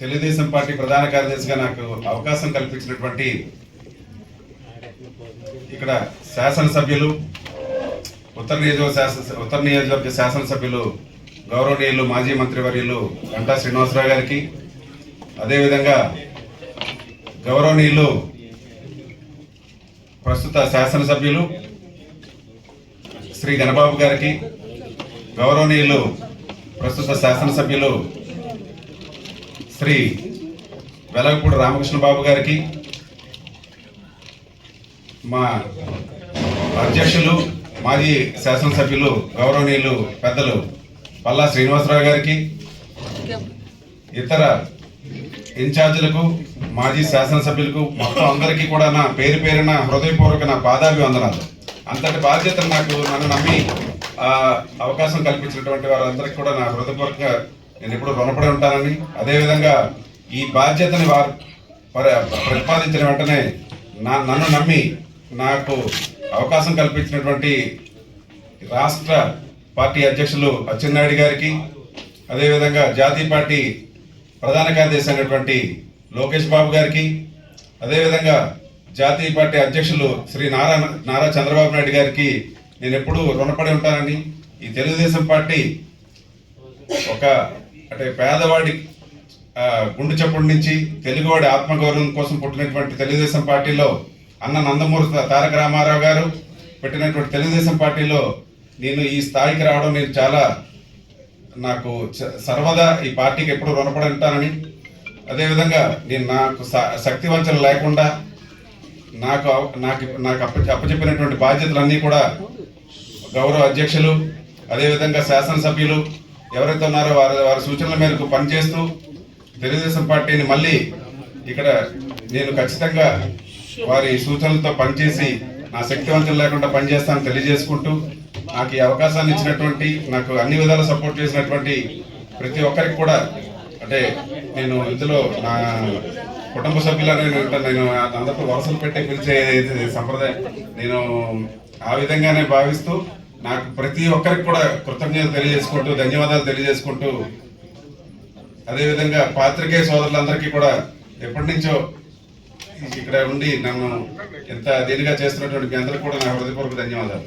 Telugu Desam party ప్రధాన కార్యదర్శిగా నాకు అవకాశం కల్పించినటువంటి ఇక్కడ శాసనసభ్యులు ఉత్తర నియోజకవర్గ శాసన ఉత్తర నియోజకవర్గ శాసనసభ్యులు గౌరవనీయులు మాజీ మంత్రివర్యులు గంటా శ్రీనివాసరావు గారికి అదేవిధంగా గౌరవనీయులు ప్రస్తుత శాసనసభ్యులు శ్రీ గణబాబు గారికి గౌరవనీయులు ప్రస్తుత శాసనసభ్యులు శ్రీ వెలగపూడి రామకృష్ణ బాబు గారికి మా అధ్యక్షులు మాజీ శాసనసభ్యులు గౌరవనీయులు పెద్దలు పల్లా శ్రీనివాసరావు గారికి ఇతర ఇన్ఛార్జీలకు మాజీ శాసనసభ్యులకు మొత్తం అందరికీ కూడా నా పేరు పేరున హృదయపూర్వక నా పాదాభివందనాలు. అంతటి బాధ్యత నాకు నన్ను నమ్మి అవకాశం కల్పించినటువంటి వారందరికీ కూడా నా హృదయపూర్వక నేను ఎప్పుడు రుణపడి ఉంటానని. అదేవిధంగా ఈ బాధ్యతని వారు ప్రతిపాదించిన వెంటనే నా నన్ను నమ్మి నాకు అవకాశం కల్పించినటువంటి రాష్ట్ర పార్టీ అధ్యక్షులు అచ్చెన్నాయుడు గారికి అదేవిధంగా జాతీయ పార్టీ ప్రధాన కార్యదర్శి అయినటువంటి లోకేష్ బాబు గారికి అదేవిధంగా జాతీయ పార్టీ అధ్యక్షులు శ్రీ నారా నారా చంద్రబాబు నాయుడు గారికి నేను ఎప్పుడూ రుణపడి ఉంటానని. ఈ తెలుగుదేశం పార్టీ ఒక అంటే పేదవాడి ఆ, గుండు చప్పుడు నుంచి తెలుగువాడి ఆత్మగౌరవం కోసం పుట్టినటువంటి తెలుగుదేశం పార్టీలో అన్న నందమూరి తారక రామారావు గారు పెట్టినటువంటి తెలుగుదేశం పార్టీలో నేను ఈ స్థాయికి రావడం నేను చాలా నాకు సర్వదా ఈ పార్టీకి ఎప్పుడు రుణపడి ఉంటానని. అదేవిధంగా నేను నాకు శక్తి వంచన లేకుండా నాకు నాకు నాకు అప్ప అప్పచెప్పినటువంటి బాధ్యతలన్నీ కూడా గౌరవ అధ్యక్షులు అదేవిధంగా శాసనసభ్యులు ఎవరైతే ఉన్నారో వారి వారి సూచనల మేరకు పనిచేస్తూ తెలుగుదేశం పార్టీని మళ్ళీ ఇక్కడ నేను ఖచ్చితంగా వారి సూచనలతో పనిచేసి నా శక్తివంతం లేకుండా పనిచేస్తానని తెలియజేసుకుంటూ నాకు ఈ అవకాశాన్ని ఇచ్చినటువంటి నాకు అన్ని విధాలు సపోర్ట్ చేసినటువంటి ప్రతి ఒక్కరికి కూడా అంటే నేను ఇందులో నా కుటుంబ సభ్యులనే నేను ఉంటాను. నేను అందరితో వరుసలు పెట్టే పిలిచే సంప్రదాయం నేను ఆ విధంగానే భావిస్తూ నాకు ప్రతి ఒక్కరికి కూడా కృతజ్ఞతలు తెలియజేసుకుంటూ ధన్యవాదాలు తెలియజేసుకుంటూ అదేవిధంగా పాత్రికేయ సోదరులందరికీ కూడా ఎప్పటి నుంచో ఇక్కడ ఉండి నన్ను ఎంత దీనిగా చేస్తున్నటువంటి మీ అందరికీ కూడా నా హృదయపూర్వక ధన్యవాదాలు.